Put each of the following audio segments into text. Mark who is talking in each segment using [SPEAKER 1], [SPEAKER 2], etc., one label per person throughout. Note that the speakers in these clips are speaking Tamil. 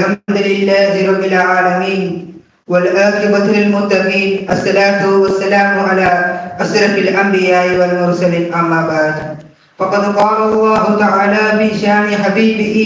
[SPEAKER 1] الحمد لله رب العالمين والآخرة للمتقين الصلاة والسلام على أشرف الأنبياء والمرسلين أما بعد. فقد قال الله تعالى في شأن حبيبه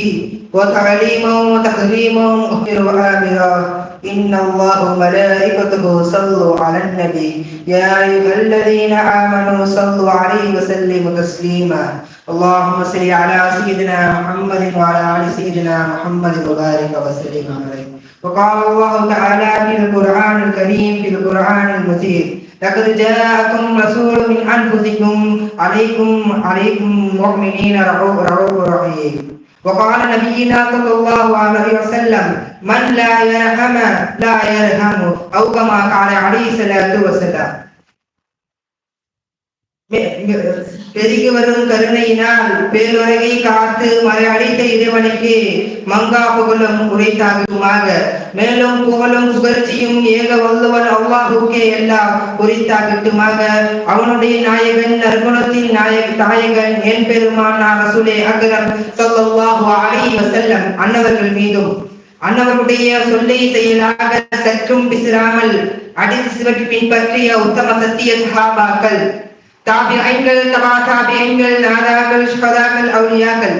[SPEAKER 1] وتعليما وتكريما أخبر آمرا. إن الله وملائكته صلوا على النبي. يا أيها الذين آمنوا صلوا عليه وسلموا تسليما. اللهم صل على سيدنا محمد وعلى آل سيدنا محمد وبارك وسلم عليه. وقال الله تعالى في القرآن الكريم في القرآن المجيد لقد جاءكم رسول من أنفسكم عليكم عليكم مؤمنين رؤوف رحيم. وقال نبينا صلى الله عليه وسلم من لا يرحم لا يرحم أو كما قال عليه الصلاة والسلام. பெருகி வரும் கருணையினால் பேருலகை காத்து மறை அடித்த இறைவனுக்கு மங்கா புகழும் உரைத்தாகுமாக. மேலும் புகழும் புகழ்ச்சியும் ஏக வல்லவன் அல்லாஹுக்கே எல்லாம் உரித்தாகட்டுமாக. அவனுடைய நாயகன் நற்குணத்தின் நாயக தாயகன் என் பெருமான் ரசூலே அகரம் ஸல்லல்லாஹு அலைஹி அன்னவர்கள் மீதும். அன்னவருடைய சொல்லை செயலாக சற்றும் பிசிராமல் அடித்து சிவட்டி பின்பற்றிய உத்தம சத்திய சகாபாக்கள் தாபிஐங்கள் தபா தாபிஐங்கள் நாதாக்கள் சுபதாக்கள் அவுலியாக்கள்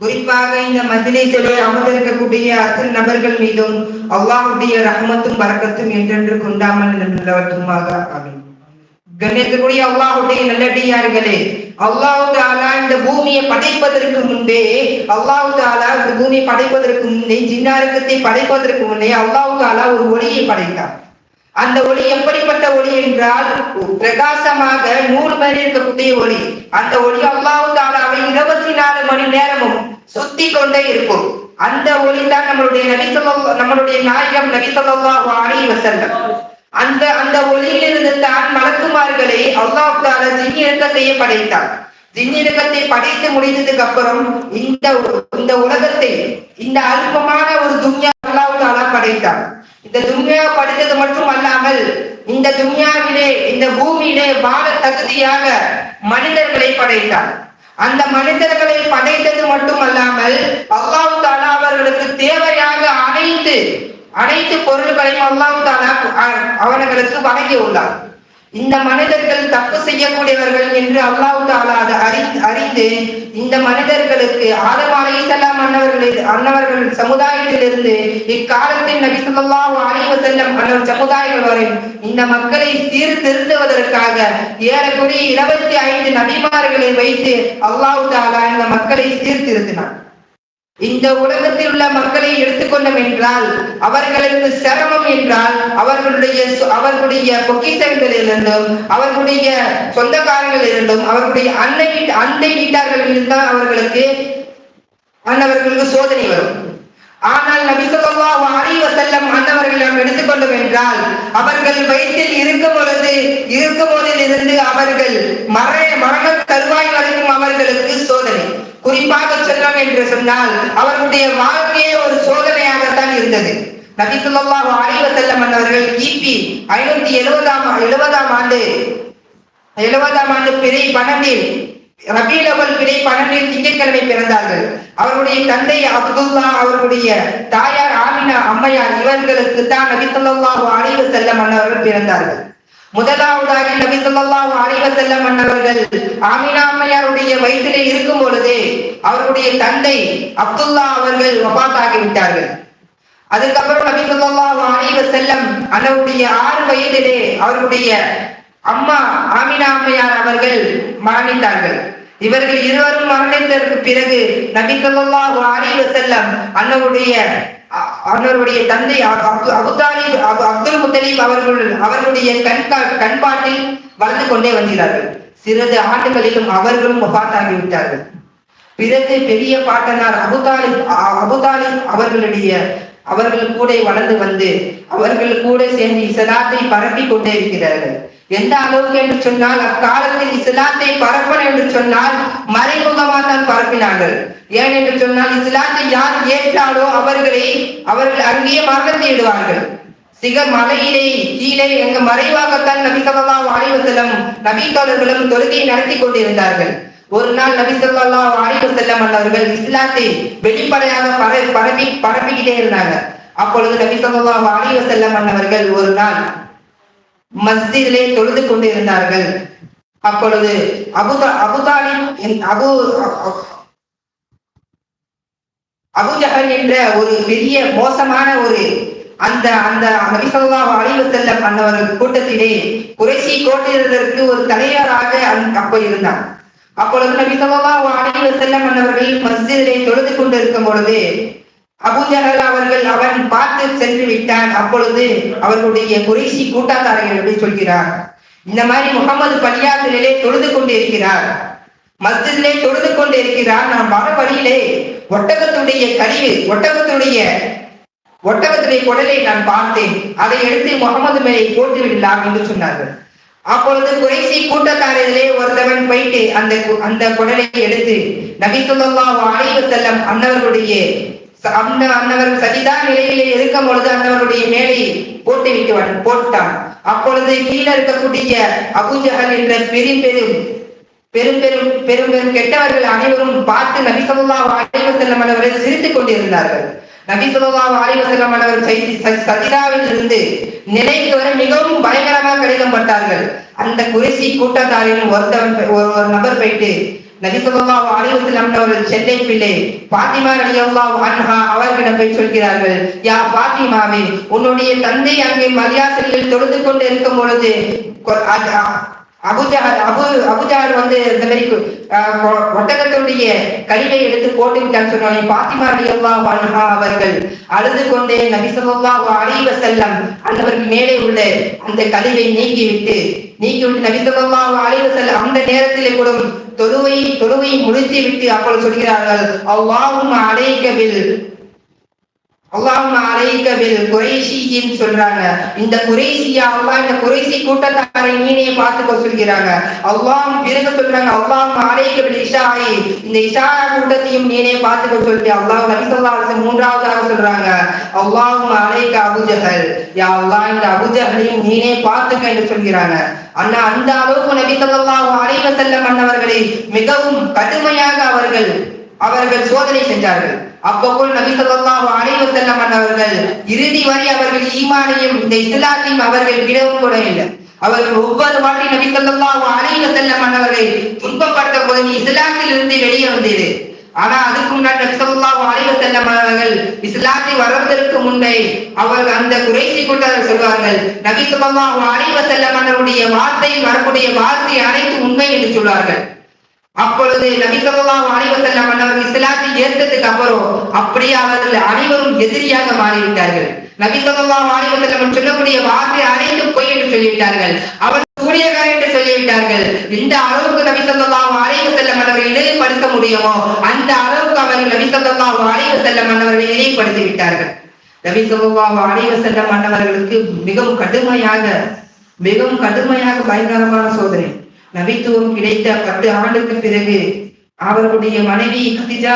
[SPEAKER 1] குறிப்பாக இந்த மஜ்லிஸிலே அமர்ந்திருக்கக்கூடிய அத்தனை நபர்கள் மீதும் அல்லாஹ்வுடைய ரஹமத்தும் பறக்கத்தும் என்றென்று கொண்டாமல் நிலவட்டுமாக ஆமீன். கண்ணியத்துக்குரிய அல்லாஹுடைய நல்லடியார்களே அல்லாஹு தாலா இந்த பூமியை படைப்பதற்கு முன்பே அல்லாஹு தாலா இந்த பூமியை படைப்பதற்கு முன்னே ஜின்னாருக்கத்தை படைப்பதற்கு முன்னே அல்லாஹு தாலா ஒரு ஒளியை படைத்தார். அந்த ஒளி எப்படிப்பட்ட ஒளி என்றால் பிரகாசமாக நூறு மணி இருக்கக்கூடிய ஒளி. அந்த ஒளி அல்லாஹு தாலாவை இருபத்தி நாலு மணி நேரமும் சுத்தி கொண்டே இருக்கும். அந்த ஒளி தான் நம்மளுடைய நபிசல்லா நம்மளுடைய நாயகம் நபிசல்லாஹு வாணி வசந்தம் அந்த அந்த ஒளியிலிருந்து தான் மலக்குமார்களை அல்லாஹ் தாலா படைத்தார் ஜின்னியக்கத்தை படைத்து முடிந்ததுக்கு அப்புறம் இந்த இந்த உலகத்தை இந்த அல்பமான ஒரு துன்யா அல்லாஹ் தாலா படைத்தார் இந்த துன்யா படைத்தது மட்டும் அல்லாமல் இந்த துன்யாவிலே இந்த பூமியிலே வாழ தகுதியாக மனிதர்களை படைத்தார். அந்த மனிதர்களை படைத்தது மட்டும் அல்லாமல் அல்லாஹு தாலா அவர்களுக்கு தேவையாக அனைத்து அனைத்து பொருள்களையும் அல்லாஹு தாலா அவர்களுக்கு வழங்கி உள்ளார் இந்த மனிதர்கள் தப்பு செய்யக்கூடியவர்கள் என்று அல்லாஹு தாலா அதை அறிந்து அறிந்து இந்த மனிதர்களுக்கு ஆதம் அலைஹிஸ்ஸலாம் அன்னவர்களில் அன்னவர்கள் சமுதாயத்திலிருந்து இக்காலத்தில் நபி ஸல்லல்லாஹு அலைஹி வஸல்லம் அன்னவர் சமுதாயம் வரை இந்த மக்களை சீர்திருத்துவதற்காக ஏறக்குறைய இருபத்தி ஐந்து நபிமார்களை வைத்து அல்லாஹு தாலா இந்த மக்களை சீர்திருத்தினார் இந்த உலகத்தில் உள்ள மக்களை எடுத்துக்கொண்டோம் என்றால் அவர்களுக்கு சிரமம் என்றால் அவர்களுடைய அவர்களுடைய பொக்கிசங்களிலிருந்தும் அவர்களுடைய சொந்தக்காரங்களிலிருந்தும் அவர்களுடைய அன்னை அண்டை வீட்டார்களில் அவர்களுக்கு அன்னவர்களுக்கு சோதனை வரும். ஆனால் நபிசல்லா ஸல்லல்லாஹு செல்லம் வஸல்லம் அன்னவர்கள் நாம் எடுத்துக்கொண்டோம் என்றால் அவர்கள் வயிற்றில் இருக்கும் பொழுது இருக்கும் போதிலிருந்து அவர்கள் மர மரண கருவாய் வரைக்கும் அவர்களுக்கு சோதனை. குறிப்பாக செல்லம் என்று சொன்னால் அவர்களுடைய வாழ்க்கையே ஒரு சோதனையாகத்தான் இருந்தது. நபி ஸல்லல்லாஹு செல்லம் வஸல்லம் கிபி ஐநூத்தி எழுபதாம் எழுபதாம் ஆண்டு எழுபதாம் ஆண்டு பிறை பன்னெண்டில் ரபீலவல் பிறை பன்னெண்டில் திங்கட்கிழமை பிறந்தார்கள். அவருடைய தந்தை அப்துல்லா அவர்களுடைய தாயார் ஆமினா அம்மையார் இவர்களுக்கு தான் நபி ஸல்லல்லாஹு செல்லம் வஸல்லம் பிறந்தார்கள். முதலாவதாக நபி ஸல்லல்லாஹு அலைஹி வஸல்லம் ஆமினா அம்மையாருடைய வயிற்றிலே இருக்கும் பொழுதே அவருடைய தந்தை அப்துல்லா அவர்கள் வபாத்தாகி விட்டார்கள். அதுக்கப்புறம் நபி ஸல்லல்லாஹு அலைஹி வஸல்லம் ஆறு வயதிலே அவருடைய அம்மா ஆமினா அம்மையார் அவர்கள் மரணித்தார்கள். இவர்கள் இருவரும் மரணித்ததற்கு பிறகு நபி ஸல்லல்லாஹு அலைஹி அண்ணவுடைய அவர்களுடைய தந்தை அபுதாலிப் அப்துல் முத்தலீப் அவர்கள் அவர்களுடைய கண்கா கண்பாட்டில் வளர்ந்து கொண்டே வந்தார்கள் சிறிது ஆண்டுகளிலும் அவர்களும் வபாத்தாகிவிட்டார்கள் பிறகு பெரிய பாட்டனார் அபுதாலி அபுதாலி அவர்களுடைய அவர்கள் கூட வளர்ந்து வந்து அவர்கள் கூட சேர்ந்து இசலாத்தை பரப்பி கொண்டே இருக்கிறார்கள். எந்த அளவுக்கு என்று சொன்னால் அக்காலத்தில் இஸ்லாத்தை பரப்பன் என்று சொன்னால் மறைமுகமாக தான் பரப்பினார்கள். ஏன் என்று சொன்னால் இஸ்லாத்தை யார் ஏற்றாலோ அவர்களை அவர்கள் அங்கேயே மரணத்தை இடுவார்கள். சிக மலையிலே கீழே எங்க மறைவாகத்தான் நபிசல்லா ஸல்லல்லாஹு அலைஹி தொழுகையை நடத்தி கொண்டிருந்தார்கள். ஒரு நாள் நபிசல்லா ஸல்லல்லாஹு அலைஹி வஸல்லம் அவர்கள் இஸ்லாத்தை வெளிப்படையாக பரப்பி பரப்பிக்கிட்டே இருந்தாங்க. அப்பொழுது நபிசல்லா ஸல்லல்லாஹு அலைஹி வஸல்லம் அவர்கள் ஒரு நாள் மஸ்ஜிதிலே தொழுது கொண்டு இருந்தார்கள் அப்பொழுது அபுதா அபுதாலிப் என்- அபு அபுஜஹல் என்ற ஒரு பெரிய மோசமான ஒரு அந்த அந்த நபிசல்லாஹு அழிவு செல்ல அன்னவர்கள் கூட்டத்திலே குறைசி கோட்டையிடுவதற்கு ஒரு தலைவராக அந்த- அப்போ இருந்தார் அப்பொழுது நபிசல்லாஹு அழிவு செல்ல அன்னவர்கள் மஸ்ஜிதிலே தொழுது கொண்டு இருக்கும் பொழுது அபூஜஹல் அவர்கள் அவன் பார்த்து சென்று விட்டான். அப்பொழுது அவர்களுடைய குறைசி கூட்டாத்தார்கள் சொல்கிறார். இந்த மாதிரி முகமது பள்ளியாசிலே தொழுது கொண்டு இருக்கிறார் மஸ்திலே தொழுது கொண்டு இருக்கிறார் நான் வர வழியிலே ஒட்டகத்துடைய கழிவு ஒட்டகத்துடைய ஒட்டகத்துடைய குடலை நான் பார்த்தேன். அதை எடுத்து முகமது மேலே போட்டு விடலாம் என்று சொன்னார்கள். அப்பொழுது குறைசி கூட்டத்தாரிலே ஒருத்தவன் போயிட்டு அந்த கு- அந்த குடலை எடுத்து நபி ஸல்லல்லாஹு அலைஹி அன்னவர்களுடைய அந்த அன்னவர் சதிதான் நிலையிலே இருக்கும் பொழுது அன்னவருடைய மேலே போட்டு விட்டு போட்டான். அப்பொழுது கீழே இருக்கக்கூடிய அபூஜஹல் என்ற பெரும் பெரும் பெரும் பெரும் பெரும் பெரும் கெட்டவர்கள் அனைவரும் பார்த்து நபி ஸல்லல்லாஹு அலைஹி வஸல்லம் சிரித்துக் கொண்டிருந்தார்கள். நபி ஸல்லல்லாஹு அலைஹி வஸல்லம் அவர்கள் இருந்து நிலைக்கு வர மிகவும் பயங்கரமாக கடிதம் பட்டார்கள். அந்த குறைசி கூட்டத்தாரின் ஒருத்தவன் ஒரு நபர் போயிட்டு நபி ஸல்லல்லாஹு அலைஹி சென்னை அவர்கள் செல்லை பிள்ளை பாத்திமா ரலியல்லாஹு அன்ஹா அவர்களிடம் போய் சொல்கிறார்கள் யா பாத்திமாவே உன்னுடைய தந்தை அங்கே மரியாதையில் தொழுது கொண்டு இருக்கும் பொழுது கொ- அபுஜஹல் அபு அபுஜஹல் வந்து இந்த மாதிரி ஒட்டகத்துடைய கழிவை எடுத்து போட்டு விட்டான்னு சொன்னாங்க பாத்திமா ரலியல்லாஹு அன்ஹா அவர்கள் அழுது கொண்டே நபிசல்லா ஸல்லல்லாஹு செல்லம் அந்தவருக்கு மேலே உள்ள அந்த கழிவை நீக்கிவிட்டு நீக்கிவிட்டு நபிசல்லா ஸல்லல்லாஹு செல்லம் அந்த நேரத்திலே கூட தொழுவை தொழுவை முடித்து விட்டு அப்பொழுது சொல்கிறார்கள் அவ்வாவும் அலைக்க பில் அல்லாஹும் அலைக்க பில் சொல்றாங்க. இந்த குறைசியா அல்லாஹ் இந்த குறைசி கூட்டத்தாரை நீனே பார்த்துக்க சொல்கிறாங்க. அல்லாஹ் பிறகு சொல்றாங்க அல்லாஹும் அலைக்க பில் இஷாயி. இந்த இஷா கூட்டத்தையும் நீனே பார்த்துக்க சொல்லிட்டு அல்லாஹ் நபி மூன்றாவதாக சொல்றாங்க. அல்லாஹும் அலைக்க அபூஜஹல் யா அல்லாஹ் இந்த அபூஜஹலையும் நீனே பார்த்துக்க என்று சொல்கிறாங்க. அண்ணா அந்த அளவுக்கு நபி ஸல்லல்லாஹு அலைஹி மன்னவர்களை மிகவும் கடுமையாக அவர்கள் அவர்கள் சோதனை செஞ்சார்கள். அப்போது நபி ஸல்லல்லாஹு அலைஹி வஸல்லம் அவர்கள் இறுதி வரை அவர்கள் ஈமானையும் இந்த இஸ்லாத்தையும் அவர்கள் விடவும் கூட இல்லை. அவர்கள் ஒவ்வொரு வாட்டி நபி ஸல்லல்லாஹு அலைஹி வஸல்லம் அவர்களை துன்பப்படுத்த போது நீ இஸ்லாத்தில் இருந்து வெளியே வந்தது. ஆனா அதுக்கு முன்னாடி நபி ஸல்லல்லாஹு அலைஹி வஸல்லம் அவர்கள் இஸ்லாத்தை வரவதற்கு முன்பே அவர்கள் அந்த குறைசி கூட்டர்கள் சொல்வார்கள் நபி ஸல்லல்லாஹு அலைஹி வஸல்லம் அவர்களுடைய வார்த்தையில் வரக்கூடிய வார்த்தை அனைத்து உண்மை என்று சொல்வார்கள். அப்பொழுது நபிசல்லாம் ஸல்லல்லாஹு அலைஹி வஸல்லம் அவர்கள் இஸ்லாத்தை ஏற்றதுக்கு அப்புறம் அப்படியே அவர்கள் அனைவரும் எதிரியாக மாறிவிட்டார்கள். நபிசல்லாம் ஸல்லல்லாஹு சொல்லக்கூடிய வார்த்தை அனைத்தும் பொய் என்று சொல்லிவிட்டார்கள். அவர் சூரியகார் என்று சொல்லிவிட்டார்கள். இந்த அளவுக்கு நபிசல்லாம் ஸல்லல்லாஹு அலைஹி வஸல்லம் இழிவுபடுத்த முடியுமோ? அந்த அளவுக்கு அவர்கள் நபிசல்லாம் ஸல்லல்லாஹு அலைஹி வஸல்லம் இழிவுபடுத்தி விட்டார்கள். நபிசல்லாம் ஸல்லல்லாஹு அலைஹி மிகவும் கடுமையாக மிகவும் கடுமையாக பயங்கரமான சோதனை. நபித்துவம் கிடைத்த பத்து ஆண்டுக்கு பிறகு அவர்களுடைய மனைவி கதிஜா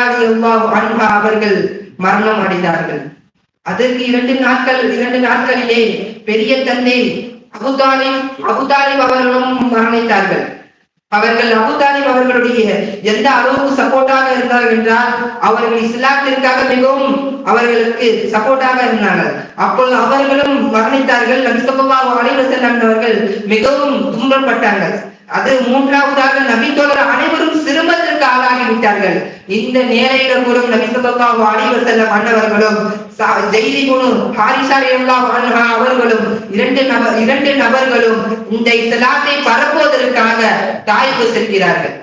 [SPEAKER 1] அவர்கள் மரணம் அடைந்தார்கள். அதற்கு இரண்டு நாட்கள் இரண்டு நாட்களிலே பெரிய தந்தை அபுதாலிம் அபுதாலிம் அவர்களும் மரணித்தார்கள். அவர்கள் அபுதாலிம் அவர்களுடைய எந்த அளவுக்கு சப்போர்ட்டாக இருந்தார்கள் என்றால் அவர்கள் இஸ்லாத்திற்காக மிகவும் அவர்களுக்கு சப்போர்ட்டாக இருந்தார்கள். அப்பொழுது அவர்களும் மரணித்தார்கள். நபி ஸல்லல்லாஹு அலைஹி அவர்கள் மிகவும் துன்பப்பட்டார்கள். அது மூன்றாவதாக நபி தோழர் அனைவரும் சிரமத்திற்கு ஆளாகி விட்டார்கள். இந்த நேரையில கூட நபி ஸல்லல்லாஹு அலைஹி வஸல்லம் அன்னவர்களும் ஜெய்தி குணு ஹாரிசா அவர்களும் இரண்டு நபர் இரண்டு நபர்களும் இந்த இஸ்லாத்தை பரப்புவதற்காக தாய்க்கு செல்கிறார்கள்.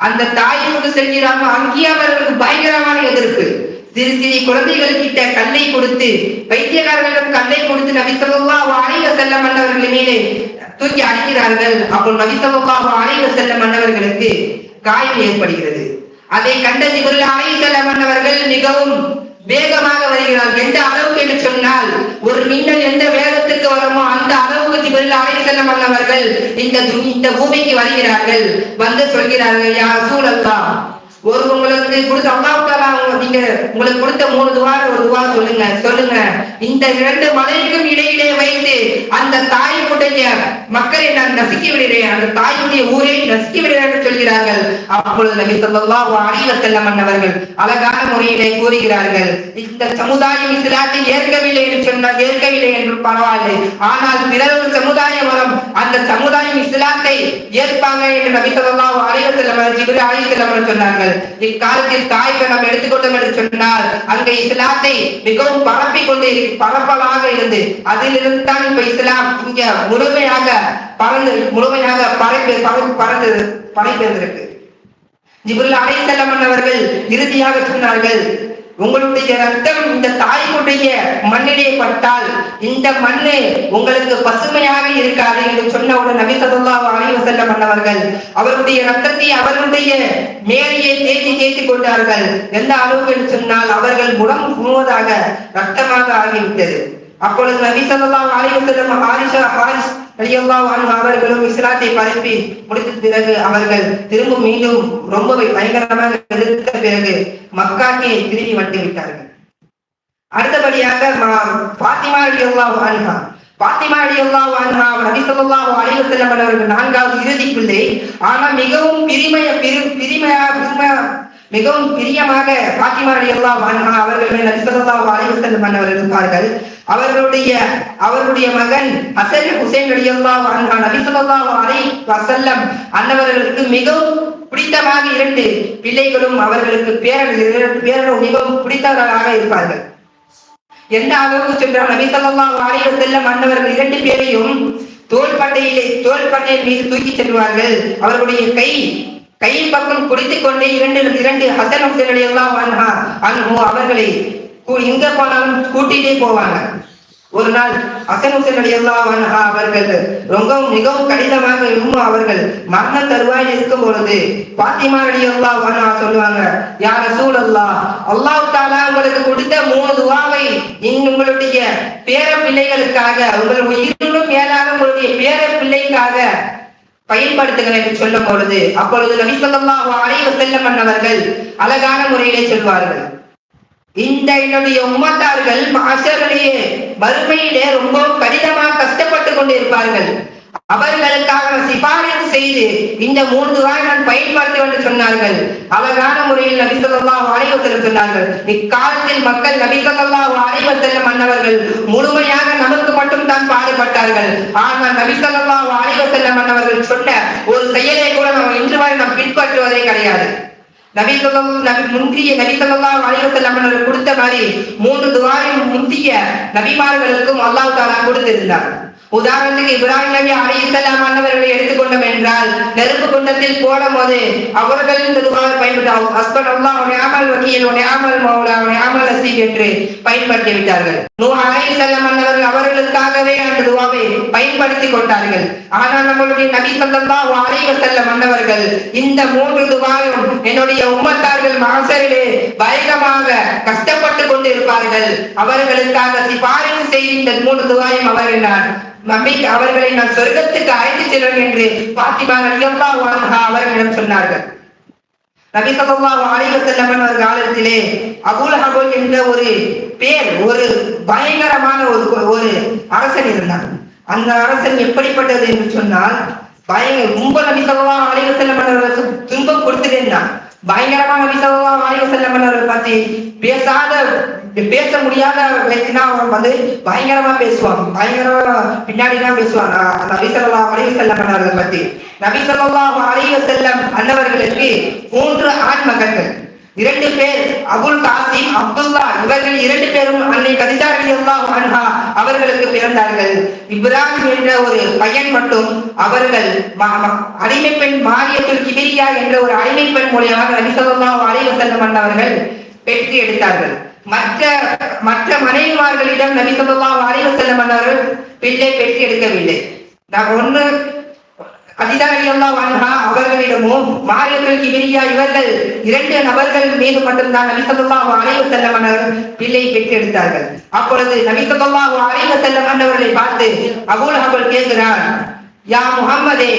[SPEAKER 1] அந்த தாய்க்கு செல்கிறாங்க அங்கேயே அவர்களுக்கு பயங்கரமான எதிர்ப்பு. சிறு சிறு குழந்தைகளுக்கிட்ட கல்லை கொடுத்து வைத்தியக்காரர்களிடம் கல்லை கொடுத்து நபித்தவா அணைக செல்ல மன்னவர்கள் மீது தூக்கி அடிக்கிறார்கள். அப்போ நபித்தவா அணைக செல்ல மன்னவர்களுக்கு காயம் ஏற்படுகிறது. அதை கண்ட ஜிப்ரீல் செல்ல மன்னவர்கள் மிகவும் வேகமாக வருகிறார் எந்த அளவுக்கு என்று சொன்னால் ஒரு மின்னல் எந்த வேகத்துக்கு வருமோ அந்த அளவுக்கு ஜிப்ரீல் அலைஹிஸ்ஸலாம் அன்னவர்கள் இந்த இந்த பூமிக்கு வருகிறார்கள். வந்து சொல்கிறார்கள் யா ரசூலல்லாஹ் ஒரு உங்களுக்கு கொடுத்த அல்லாவுக்காக நீங்க உங்களுக்கு கொடுத்த மூணு துவார ஒரு துவா சொல்லுங்க சொல்லுங்க. இந்த இரண்டு மலைக்கும் இடையிலே வைத்து அந்த தாயுடைய மக்களை நான் நசுக்கி விடுகிறேன். அந்த தாயுடைய ஊரை நசுக்கி விடுகிறேன் என்று சொல்கிறார்கள். அப்பொழுது நபி ஸல்லல்லாஹு அலைஹி வஸல்லம் அவர்கள் அழகான முறையிலே கூறுகிறார்கள் இந்த சமுதாயம் இஸ்லாத்தை ஏற்கவில்லை என்று சொன்னால் ஏற்கவில்லை என்று பரவாயில்லை. ஆனால் பிறரொரு சமுதாயம் வரும் அந்த சமுதாயம் இஸ்லாத்தை ஏற்பாங்க என்று நபி ஸல்லல்லாஹு அலைஹி வஸல்லம் ஜிப்ரீல் அலைஹிஸ்ஸலாம் அவர்கள் சொன்னார்கள். இக்காலத்தில் தாய்கள் நாம் எடுத்துக்கொண்டோம் என்று சொன்னால் அங்க இஸ்லாத்தை மிகவும் பரப்பி கொண்டு பரப்பலாக இருந்து. அதிலிருந்து தான் இப்ப இஸ்லாம் இங்க முழுமையாக பறந்து முழுமையாக பரப்பி பறந்து பறந்து படைப்பிருந்திருக்கு ஜிப்ரில் அலைஹிஸ்ஸலாம் அவர்கள் இறுதியாக சொன்னார்கள் உங்களுடைய ரத்தம் இந்த தாய்க்குடைய மண்ணிலே பட்டால் இந்த மண்ணு உங்களுக்கு பசுமையாக இருக்காது என்று சொன்னவுடன் நபி ஸல்லல்லாஹு அலைஹி வஸல்லம் அவருடைய ரத்தத்தை அவர்களுடைய மேலையை தேடி தேடி கொண்டார்கள். எந்த அளவுக்கு என்று சொன்னால் அவர்கள் முடம் முழுவதாக ரத்தமாக ஆகிவிட்டது. அப்பொழுது நபி ஸல்லல்லாஹு அலைஹி ஹாரிஷா ஹாரிஸ் ரலியல்லாஹு அவர்களும் இஸ்லாத்தை பரப்பி முடித்த பிறகு அவர்கள் திரும்ப மீண்டும் ரொம்பவே பயங்கரமாக எதிர்த்த பிறகு மக்காக்கே திரும்பி வந்து விட்டார்கள். அடுத்தபடியாக பாத்திமா ரலியல்லாஹு அன்ஹா பாத்திமா ரலியல்லாஹு அன்ஹா நபி ஸல்லல்லாஹு அலைஹி அவர்கள் நான்காவது இறுதி பிள்ளை ஆனால் மிகவும் பிரிமைய பிரி- பிரிமையா பிரிமையா மிகவும் பிரியமாக பாத்திமா ரலியல்லாஹு அவர்கள் மேல் நபி ஸல்லல்லாஹு அலைஹி அவர்கள் இருப்பார்கள் அவர்களுடைய அவருடைய மகன் அசல் ஹுசைன் ரலியல்லாஹு அன்ஹா நபி ஸல்லல்லாஹு அலைஹி அன்னவர்களுக்கு மிகவும் பிடித்தமாக இரண்டு பிள்ளைகளும் அவர்களுக்கு பேரன் பேரனும் மிகவும் பிடித்தவர்களாக இருப்பார்கள். எந்த அளவுக்கு சென்றால் நபி ஸல்லல்லாஹு அலைஹி அன்னவர்கள் இரண்டு பேரையும் தோள்பட்டையிலே தோள்பட்டையின் மீது தூக்கி செல்வார்கள். அவர்களுடைய கை கை பக்கம் குடித்துக் கொண்டே இரண்டு இரண்டு ஹசன் ஹுசைன் எல்லாம் அன்ஹு அவர்களை கூ- எங்க போனாலும் கூட்டிட்டே போவாங்க. ஒரு நாள் ஹசன் ஹுசைன் அலியல்லாஹு அன்ஹா அவர்கள் ரொம்பவும் மிகவும் கடினமாக இன்னும் அவர்கள் மரண தருவாயில் இருக்கும் பொழுது பாத்திமா அலியல்லாஹு அன்ஹா சொல்லுவாங்க யார சூழ் அல்லா அல்லாஹ் தாலா உங்களுக்கு கொடுத்த மூணு துவாவை இங்க உங்களுடைய பேர பிள்ளைகளுக்காக உங்கள் உயிரிலும் மேலாக உங்களுடைய பேர பிள்ளைக்காக பயன்படுத்துங்கள் என்று சொல்லும் பொழுது அப்பொழுது நபிசல்லாஹு அலைஹி வஸல்லம் அவர்கள் அழகான முறையிலே சொல்வார்கள். இந்த என்னுடைய உம்மத்தார்கள் மாசர்களையே வறுமையிலே ரொம்ப கடினமாக கஷ்டப்பட்டு கொண்டிருப்பார்கள். அவர்களுக்காக சிபாரிசு செய்து இந்த மூன்று வாய் நான் பயன்படுத்த என்று சொன்னார்கள். அழகான முறையில் நபி ஸல்லல்லாஹு அலைஹி சொன்னார்கள். இக்காலத்தில் மக்கள் நபி ஸல்லல்லாஹு அலைஹி மன்னவர்கள் முழுமையாக நமக்கு மட்டும் தான் பாடுபட்டார்கள். ஆனால் நபி ஸல்லல்லாஹு அலைஹி மன்னவர்கள் சொன்ன ஒரு செயலை கூட நாம் இன்று வரை நாம் பின்பற்றுவதே கிடையாது. நபி நபி முந்திய நபி ஸல்லல்லாஹு அவர்கள் கொடுத்த மாதிரி மூன்று துவாரின் முந்திய நபிமார்களுக்கும் அல்லாஹ் தாலா கொடுத்திருந்தார். உதாரணத்துக்கு இப்ராஹிம் நபி அலைஹிஸ்ஸலாம் அண்ணவர்களை எடுத்துக்கொண்டோம் என்றால் நெருப்பு குண்டத்தில் போடும் போது அவர்கள் இந்த துவாவை பயன்படுத்த அல்லா அவனை ஆமல் வக்கீல் நியாமல் மௌலா ஆமல் நசீப் என்று பயன்படுத்தி விட்டார்கள். நூஹ் அலைஹிஸ்ஸலாம் அண்ணவர்கள் அவர்களுக்காகவே அந்த துவாவை பயன்படுத்தி கொண்டார்கள். ஆனால் நம்மளுடைய நபி ஸல்லல்லாஹு அலைஹி வஸல்லம் இந்த மூன்று துவாவும் என்னுடைய உம்மத்தார்கள் மாசரிலே பயங்கரமாக கஷ்டப்பட்டு கொண்டு இருப்பார்கள் அவர்களுக்காக சிபாரிசு செய்த இந்த மூன்று துவாயும் என்றார் நான் அவர்களை நான் சொர்க்கத்துக்கு அழைத்து செல்வேன் என்று பாத்திமா ரலியல்லாஹு அன்ஹா அவர்களிடம் சொன்னார்கள். நபி சபா அலைஹி வஸல்லம் அவர் காலத்திலே அபுல் ஹபல் என்ற ஒரு பேர் ஒரு பயங்கரமான ஒரு ஒரு அரசன் இருந்தான். அந்த அரசன் எப்படிப்பட்டது என்று சொன்னால் பயங்கர ரொம்ப நபி சபா அலைஹி வஸல்லம் அவர்களுக்கு துன்பம் கொடுத்துட்டே இருந்தான் பயங்கரமா நபி சபா அலைஹி வஸல்லம் பத்தி பேசாத பேச முடியாத பேசினா அவன் வந்து பயங்கரமா பேசுவான். பயங்கரமா பின்னாடி தான் பேசுவான் நபி சொல்லா அலைய செல்லம் அவர்களை பத்தி. நபி சொல்லா அலைய செல்லம் அன்னவர்களுக்கு மூன்று ஆத்மகங்கள் இரண்டு பேர் அபுல் காசிம் அப்துல்லா இவர்கள் இரண்டு பேரும் அன்னை கதிதாரா அன்ஹா அவர்களுக்கு பிறந்தார்கள். இப்ராஹிம் என்ற ஒரு பையன் மட்டும் அவர்கள் அடிமை பெண் மாரியத்துல் கிபிரியா என்ற ஒரு அடிமை பெண் மூலியமாக நபி சொல்லா அலைய செல்லம் அண்ணவர்கள் பெற்று எடுத்தார்கள். மற்ற மற்ற மனைவிமார்களிடம் நபிசல்லா ஸல்லல்லாஹு அலைஹி வஸல்லம் பிள்ளை பெற்று எடுக்கவில்லை. நான் ஒன்று கதிதா ரலியல்லாஹு அவர்களிடமும் மாரியர்கள் கிபிரியா இவர்கள் இரண்டு நபர்கள் மீது மட்டும்தான் நபி ஸல்லல்லாஹு அலைஹி வஸல்லம் அவர்கள் பிள்ளை பெற்றெடுத்தார்கள் அப்பொழுது நபி ஸல்லல்லாஹு செல்ல வஸல்லம் அவர்களை பார்த்து அபுல் ஹபல் கேட்கிறார் யா முகம்மதே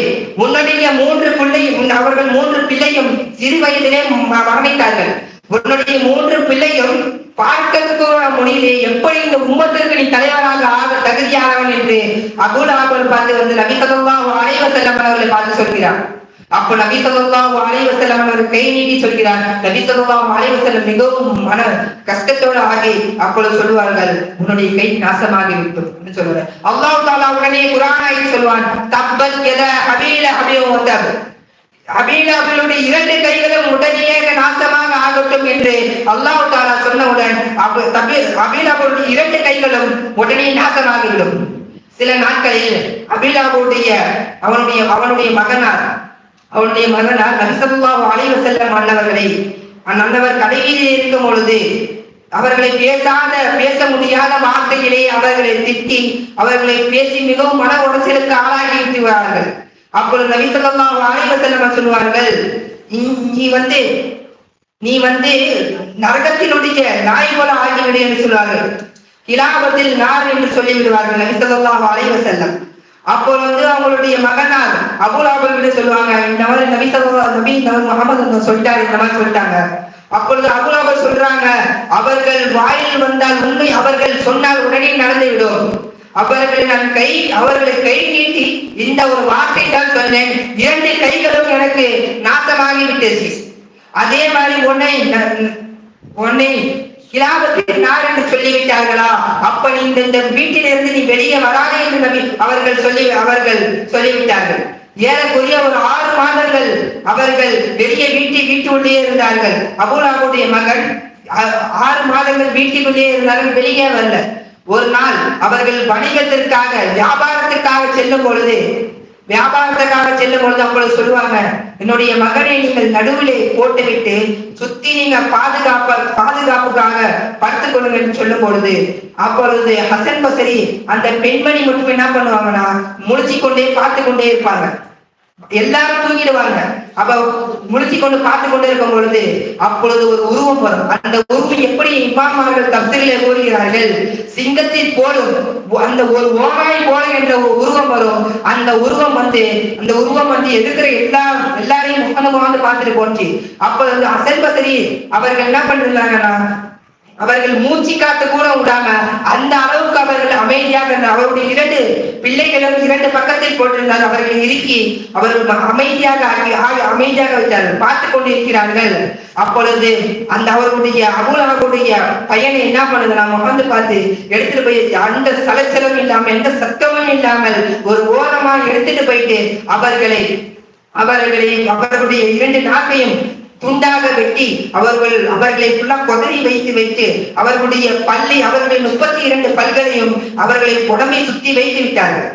[SPEAKER 1] உன்னுடைய மூன்று பிள்ளையும் அவர்கள் மூன்று பிள்ளையும் சிறு வயதிலே மரணித்தார்கள். உன்னுடைய மூன்று பிள்ளையும் பார்க்கறதுக்கு மொழியிலே எப்படி இந்த உம்மத்திற்கு நீ தலைவராக ஆக தகுதியானவன் என்று அபுல் ஆபல் பார்த்து வந்து நபி ஸல்லல்லாஹு அலைஹி செல்லவன் அவர்களை பார்த்து சொல்கிறார். அப்போ நபி ஸல்லல்லாஹு அலைஹி வஸல்லம் அவர்கள் கை நீட்டி சொல்கிறார். நபி ஸல்லல்லாஹு அலைஹி மிகவும் மன கஷ்டத்தோடு ஆகி அப்பொழுது சொல்லுவார்கள் உன்னுடைய கை நாசமாகி இருக்கும் சொல்லுவார் அல்லாஹ் தாலா உடனே குர்ஆனில் சொல்வான் தப்பத் எத அபீல அபியோ வந்தார். ஹபீல இரண்டு கைகளும் உடனே நாசமாக ஆகட்டும் என்று அல்லாஹ் தாலா சொன்னவுடன் அப்ப- இரண்டு கைகளும் உடனே நாசமாகிவிடும். சில நாட்களில் அபிலாபுடைய அவனுடைய அவனுடைய மகனார் அவனுடைய மகனார் நரிசல்லா அலைஹி செல்ல மன்னவர்களை அந்நன்னவர் கடையிலே இருக்கும் பொழுது அவர்களை பேசாத பேச முடியாத வார்த்தையிலே அவர்களை திட்டி அவர்களை பேசி மிகவும் மன உடச்சலுக்கு ஆளாகி விட்டுவார்கள். அப்பொழுது நபி ஸல்லல்லாஹு அலைஹி சொல்லுவார்கள் "நீ- நீ வந்து நீ வந்து நரகத்தினுடைய நாய் போல ஆகிவிடு என்று சொல்வார்கள். கிலாபத்தில் நார் என்று சொல்லி விடுவார்கள் நபி ஸல்லல்லாஹு அப்போ வந்து அவங்களுடைய மகனார் அபுலாபல் விட சொல்லுவாங்க இந்த மாதிரி நபி ஸல்லல்லாஹு நபி இந்த மாதிரி முகமது சொல்லிட்டாரு இந்த மாதிரி சொல்லிட்டாங்க. அப்பொழுது அபுலாபல் சொல்றாங்க அவர்கள் வாயில் வந்தால் உண்மை அவர்கள் சொன்னால் உடனே நடந்துவிடும். அவர்களை நான் கை அவர்களை கை நீட்டி இந்த ஒரு வார்த்தை தான் சொன்னேன். இரண்டு கைகளும் எனக்கு நாசமாகி விட்டது அதே மாதிரி உன்னை உன்னை கிலாபத்தில் நார் என்று சொல்லிவிட்டார்களா? அப்ப நீ இந்த இந்த வீட்டிலிருந்து நீ வெளியே வராதே என்று நபி அவர்கள் சொல்லி அவர்கள் சொல்லிவிட்டார்கள். ஏறக்குரிய ஒரு ஆறு மாதங்கள் அவர்கள் வெளியே வீட்டில் வீட்டுக்குள்ளே இருந்தார்கள். அபுலாவுடைய மகன் ஆறு மாதங்கள் வீட்டுக்குள்ளே இருந்தார்கள் வெளியே வரல. ஒரு நாள் அவர்கள் வணிகத்திற்காக வியாபாரத்திற்காக செல்லும் பொழுது வியாபாரத்துக்காக செல்லும் பொழுது அவங்களை சொல்லுவாங்க என்னுடைய மகனை நீங்கள் நடுவிலே போட்டுவிட்டு சுத்தி நீங்க பாதுகாப்ப பாதுகாப்புக்காக பார்த்து கொள்ளுங்க என்று சொல்லும் பொழுது அப்பொழுது ஹசன் பசரி அந்த பெண்மணி மட்டும் என்ன பண்ணுவாங்கன்னா முடிச்சு கொண்டே பார்த்து கொண்டே இருப்பாங்க. எல்லாரும் தூங்கிடுவாங்க. அப்ப முடிச்சு கொண்டு பார்த்து கொண்டே இருக்கும் பொழுது அப்பொழுது ஒரு உருவம் வரும். அந்த உருவம் எப்படி இமாமார்கள் தப்திரிலே கூறுகிறார்கள்? சிங்கத்தில் போலும் அந்த ஒரு ஓனாய் போல என்ற ஒரு உருவம் வரும். அந்த உருவம் வந்து அந்த உருவம் வந்து எதிர்க்கிற எல்லா எல்லாரையும் முகந்து பார்த்துட்டு போச்சு. அப்ப வந்து அசல் பசரி அவர்கள் என்ன பண்ணிருந்தாங்கன்னா அவர்கள் மூச்சு காத்து கூட விடாம அந்த அளவுக்கு அவர்கள் அமைதியாக இருந்த அவருடைய இரண்டு பிள்ளைகளும் இரண்டு பக்கத்தில் போட்டிருந்தால் அவர்களை இறுக்கி அவர்கள் அமைதியாக ஆகி அமைதியாக வைத்தார்கள். பார்த்து கொண்டிருக்கிறார்கள். அப்பொழுது அந்த அவருடைய அபுலாவுடைய பையனை என்ன பண்ணுது? நான் உட்காந்து பார்த்து எடுத்துட்டு போய் அந்த சலச்சலம் இல்லாமல் எந்த சத்தமும் இல்லாமல் ஒரு ஓரமா எடுத்துட்டு போயிட்டு அவர்களை அவர்களை அவர்களுடைய இரண்டு நாக்கையும் துண்டாக வெட்டி அவர்கள் அவர்களை ஃபுல்லா கொதறி வைத்து வைத்து அவர்களுடைய பள்ளி அவர்களுடைய முப்பத்தி இரண்டு பல்களையும் அவர்களை புடமை சுத்தி வைத்து விட்டார்கள்.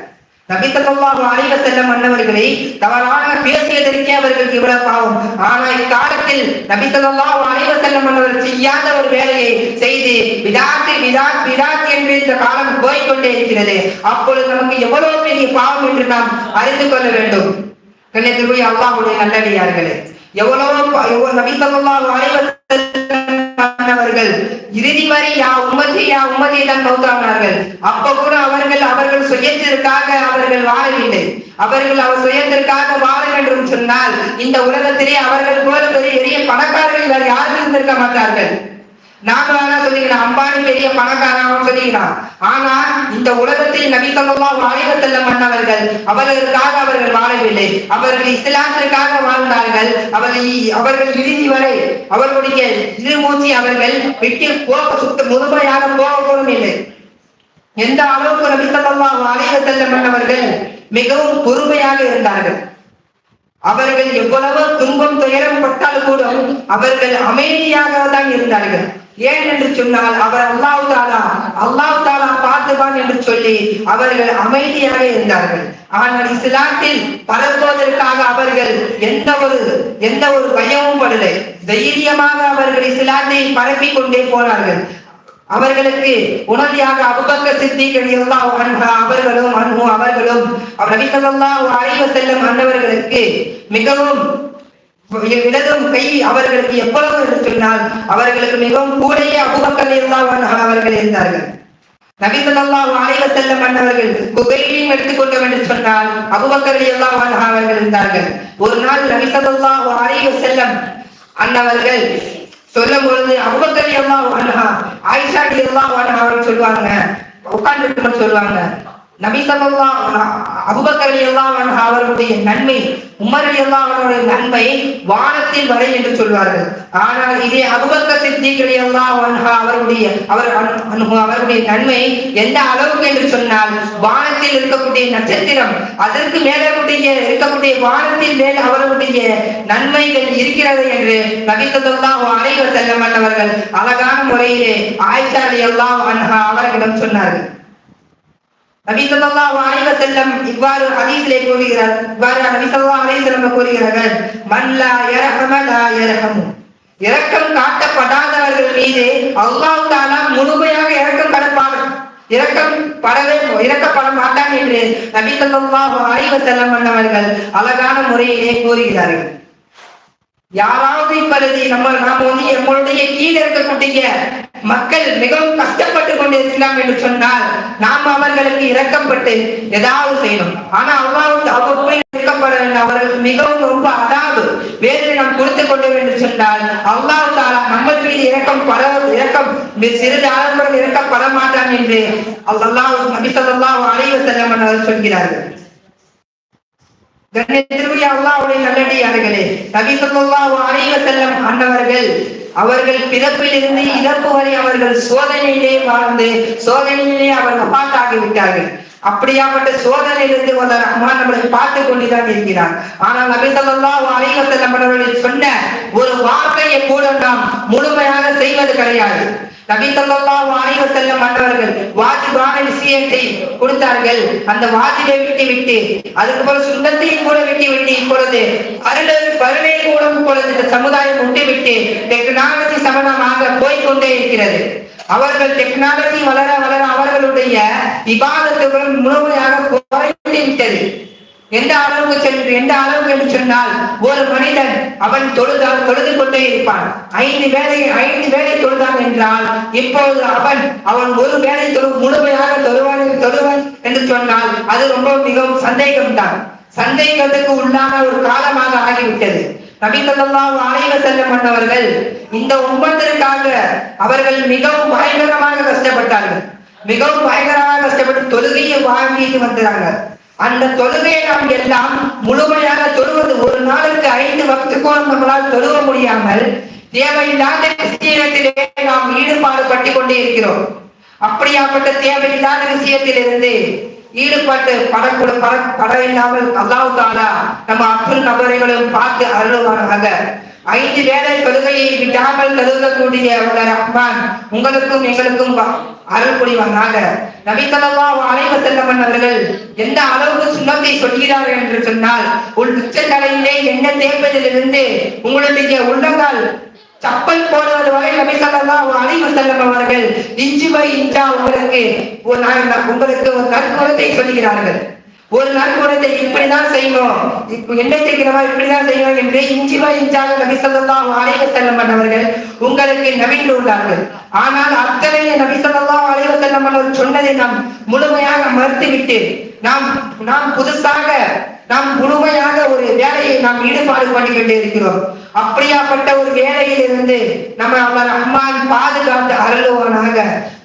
[SPEAKER 1] நபித்தல்லாஹு அலைஹி செல்ல மன்னவர்களை தவறாக பேசியதற்கே அவர்களுக்கு இவ்வளவு பாவம். ஆனா இக்காலத்தில் நபித்தல்லாஹு அலைஹி செல்ல மன்னவர் செய்யாத ஒரு வேலையை செய்து விதாத்து விதாத் விதாத் என்று இந்த காலம் போய்கொண்டே இருக்கிறது. அப்பொழுது நமக்கு எவ்வளவு பெரிய பாவம் என்று நாம் அறிந்து கொள்ள வேண்டும். கண்ணத்திற்குரிய அல்லாஹுடைய நல்லடியார்களே எவ்வளவு நபி அவர்கள் இறுதி வரை யா உம்மதி யா உம்மதி தான் மௌத்தானார்கள் அப்ப கூட அவர்கள் அவர்கள் சுயத்திற்காக அவர்கள் வாழவில்லை. அவர்கள் அவர் சுயத்திற்காக வாழ வேண்டும் சொன்னால் இந்த உலகத்திலே அவர்கள் போல பெரிய பெரிய பணக்காரர்கள் வேறு யாரும் இருந்திருக்க மாட்டார்கள். நாம வேணா அம்பானி பெரிய பணக்காரன் சொல்லிக்கலாம் ஆனா இந்த உலகத்தில் நபி ஸல்லல்லாஹு அலைஹி மன்னவர்கள் அவர்களுக்காக அவர்கள் வாழவில்லை. அவர்கள் இஸ்லாத்திற்காக வாழ்ந்தார்கள். அவர்கள் அவர்கள் இறுதி வரை அவர்களுடைய இருமூச்சி அவர்கள் விட்டு போக சுத்த முழுமையாக போகவும் இல்லை. எந்த அளவுக்கு நபி ஸல்லல்லாஹு அலைஹி மன்னவர்கள் மிகவும் பொறுமையாக இருந்தார்கள். அவர்கள் எவ்வளவு துன்பம் துயரம் பட்டாலும் கூட அவர்கள் அமைதியாக தான் இருந்தார்கள். ஏன் என்று சொன்னால் அவர் அல்லாஹ் தாலா அல்லாஹ் தாலா பார்த்துவான் என்று சொல்லி அவர்கள் அமைதியாக இருந்தார்கள். ஆனால் இஸ்லாத்தில் பரப்புவதற்காக அவர்கள் எந்த ஒரு எந்த ஒரு பயமும் படலை. தைரியமாக அவர்கள் இஸ்லாத்தை பரப்பிக் கொண்டே போனார்கள். அவர்களுக்கு உணர்வியாக அபுபக்க சித்திகள் ரலியல்லாஹு அவர்களும் அன்பும் அவர்களும் அவர் நபி அறிவு செல்லும் அன்னவர்களுக்கு மிகவும் இடதும் கை அவர்களுக்கு எவ்வளவு என்று சொன்னால் அவர்களுக்கு மிகவும் கூடைய அபுபக்கல் இருந்தால் அவர்கள் இருந்தார்கள். நபிசல்லாஹு அலைஹி செல்ல மன்னவர்கள் குகையிலையும் எடுத்துக்கொண்டோம் என்று சொன்னால் அபூபக்கர் எல்லாம் அவர்கள் இருந்தார்கள். ஒரு நாள் நபிசல்லாஹு அலைஹி செல்லம் அன்னவர்கள் சொல்லும் பொழுது அபூபக்கர் எல்லாம் அன்ஹா ஆயிஷா எல்லாம் அன்ஹா அவர்கள் சொல்லுவாங்க உட்கார்ந்து சொல்லுவாங்க நபி அபுபக்கரலி எல்லாம் அவர்களுடைய நன்மை உமர் எல்லாம் அவருடைய நன்மை வானத்தில் வரை என்று சொல்வார்கள். ஆனால் இதே அபூபக்கர் சித்திக் எல்லாம் அன்ஹு அவருடைய அவர் அவருடைய நன்மை எந்த அளவுக்கு என்று சொன்னால் வானத்தில் இருக்கக்கூடிய நட்சத்திரம் அதற்கு மேலே இருக்கக்கூடிய வானத்தில் மேல் அவர்களுடைய நன்மைகள் இருக்கிறது என்று நபி அனைவர் அலைஹி அவர்கள் அழகான முறையிலே ஆயிஷா எல்லாம் அவர்களிடம் சொன்னார்கள். நபி ஸல்லல்லாஹு அலைஹி வஸல்லம் இவ்வாறு ஹதீஸிலே கூறுகிறார். இவ்வாறு நபி ஸல்லல்லாஹு அலைஹி வஸல்லம் கூறுகிறார்கள். மன் லா யர்ஹம லா யர்ஹமு. இரக்கம் காட்டப்படாதவர்கள் மீது அல்லாஹ் தஆலா முழுமையாக இரக்கம் கடப்பார் இரக்கம் படவே இறக்கப்பட மாட்டாங்க என்று நபி ஸல்லல்லாஹு செல்லம் வஸல்லம் அழகான முறையிலே கூறுகிறார்கள். யாராவது இப்பொழுது நம்ம நாம் வந்து நம்மளுடைய கீழே இருக்கக்கூடிய மக்கள் மிகவும் கஷ்டப்பட்டு கொண்டிருக்கலாம் என்று சொன்னால் நாம் அவர்களுக்கு இரக்கப்பட்டு ஏதாவது செய்யணும். ஆனா அல்லாஹ் அவ்வளவு இருக்கப்பட வேண்டும் அவர்கள் மிகவும் ரொம்ப அதாவது வேறு நாம் கொடுத்து கொள்ள வேண்டும் சொன்னால் அல்லாஹ் தாரா நம்ம மீது இரக்கம் பட இரக்கம் சிறிது ஆரம்பம் இறக்கப்பட மாட்டான் என்று அல்லாஹ் நபி ஸல்லல்லாஹு அலைஹி வஸல்லம் சொல்கிறார்கள். கண்ணியத்திற்குரிய அல்லாவுடைய நல்லடியார்களே நபி ஸல்லல்லாஹு அலைஹி வஸல்லம் அன்னவர்கள் அவர்கள் பிறப்பிலிருந்து இறப்பு வரை அவர்கள் சோதனையிலே வாழ்ந்து சோதனையிலே அவர் வபாத்தாகி விட்டார்கள் அப்படியாப்பட்ட சோதனையிலிருந்து வந்த ரஹ்மான் நம்மளை பார்த்து கொண்டுதான் இருக்கிறார் ஆனால் நபி ஸல்லல்லாஹு அலைஹி வஸல்லம் சொன்ன ஒரு வார்த்தையை கூட நாம் முழுமையாக செய்வது கிடையாது. நபி ஸல்லல்லாஹு அலைஹி வஸல்லம் மற்றவர்கள் வாஜிபான விஷயத்தை கொடுத்தார்கள். அந்த வாஜிபை விட்டு விட்டு அதுக்கு போல சுந்தத்தையும் கூட விட்டு விட்டு இப்பொழுது அருளை பருளை கூட இப்பொழுது இந்த சமுதாயம் விட்டு விட்டு டெக்னாலஜி சமணமாக போய்கொண்டே இருக்கிறது. அவர்கள் டெக்னாலஜி வளர வளர அவர்களுடைய விவாதத்துடன் முழுமையாக குறைந்து விட்டது எந்த அளவுக்கு சென்று எந்த அளவுக்கு என்று சொன்னால் ஒரு மனிதன் அவன் தொழுதால் தொழுது கொண்டே இருப்பான். ஐந்து வேலை ஐந்து வேலை தொழுதான் என்றால் இப்போது அவன் அவன் ஒரு வேலை தொழு முழுமையாக தொழுவான் தொழுவன் என்று சொன்னால் அது ரொம்ப மிகவும் சந்தேகம்தான். சந்தேகத்துக்கு உள்ளான ஒரு காலமாக ஆகிவிட்டது. நபி ஸல்லல்லாஹு அலைஹி வஸல்லம் இந்த உம்மத்திற்காக அவர்கள் மிகவும் பயங்கரமாக கஷ்டப்பட்டார்கள். மிகவும் பயங்கரமாக கஷ்டப்பட்டு தொழுகையை வாங்கிட்டு வந்தாங்க. அந்த தொழுகையை நாம் எல்லாம் முழுமையாக தொழுவது ஒரு நாளுக்கு ஐந்து வக்துக்கும் நம்மளால் தொழுவ முடியாமல் தேவையில்லாத விஷயத்திலே நாம் ஈடுபாடு பட்டு கொண்டே இருக்கிறோம். அப்படியாப்பட்ட தேவையில்லாத விஷயத்திலிருந்து ஈடுபட்டு படக்கூட பட பட இல்லாமல் அல்லாஹ் நம்ம அப்துல் நபரைகளும் பார்த்து அருள்வானாங்க ஐந்து வேலை தொழுகையை விடாமல் கருதக்கூடிய வல்ல ரஹ்மான் உங்களுக்கும் எங்களுக்கும் அருள் புரிவானாக நபி ஸல்லல்லாஹு அலைஹி வஸல்லம் அவர்கள் எந்த அளவுக்கு சுண்ணத்தை சொல்கிறார்கள் என்று சொன்னால் உள் உச்சந்தலையிலே என்ன தேய்ப்பதிலிருந்து உங்களுடைய உள்ளங்கால் சப்பல் போடுவது வரை நபி சொல்லலாம் அலைஹி செல்லம் அவர்கள் இஞ்சி பை இஞ்சா உங்களுக்கு ஒரு நாள் உங்களுக்கு ஒரு நற்குணத்தை சொல்கிறார்கள் ஒரு நற்குணத்தை இப்படிதான் செய்யணும் என்னை எண்ணெய் தேய்க்கிறவா இப்படிதான் செய்யணும் என்று இஞ்சி பை இஞ்சாக நபி சொல்லலாம் அலைஹி செல்லம் அவர்கள் உங்களுக்கு நவீண்டுள்ளார்கள் ஆனால் அத்தனை நபி சொல்லலாம் அலைஹி செல்லம் சொன்னதை நாம் முழுமையாக மறுத்துவிட்டு நாம் நாம் புதுசாக நாம் முழுமையாக ஒரு வேலையை நாம் ஈடுபாடு பண்ணிக்கொண்டே இருக்கிறோம். அப்படியாப்பட்ட ஒரு வேலையில் இருந்து நம்ம அவர் ரஹ்மான் பாதுகாத்து அருளுவானாக.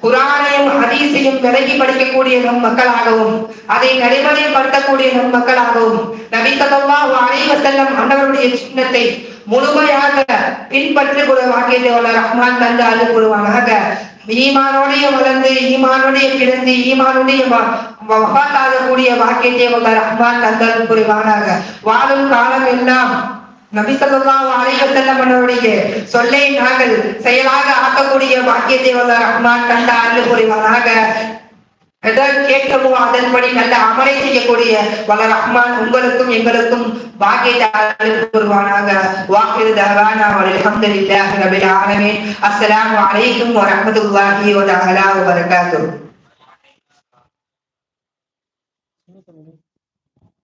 [SPEAKER 1] குரானையும் ஹதீஸையும் விலகி படிக்கக்கூடிய நம் மக்களாகவும் அதை நடைமுறைப்படுத்தக்கூடிய நம் மக்களாகவும் நபி ஸல்லல்லாஹு செல்லம் அன்னவருடைய சின்னத்தை முழுமையாக பின்பற்றி கூட வாக்கியத்தை வல்ல ரஹ்மான் தந்து அருள் கூறுவானாக ஈமானோடைய வளர்ந்து ஈமானோடைய பிறந்து ஈமானுடைய வகாத்தாகக்கூடிய வாக்கியத்தை வல்ல ரஹ்மான் தந்தல் புரிவானாக வாழும் காலம் எல்லாம் நபி ஸல்லல்லாஹு அவருடைய சொல்லை நாங்கள் செயலாக ஆக்கக்கூடிய வாக்கியத்தை வல்ல ரஹ்மான் தந்த அருள் புரிவானாக எதை கேட்கவோ அதன்படி நல்ல அமலை செய்யக்கூடிய வல்ல ரஹ்மான் உங்களுக்கும் எங்களுக்கும் பாக்கியத்தை கூறுவானாக வாக்கிரு தவானா அல்ஹம்துலில்லாஹி ரபில் ஆலமீன். அஸ்ஸலாமு அலைக்கும் வரஹ்மத்துல்லாஹி வ தஆலா வ பரகாத்துஹு.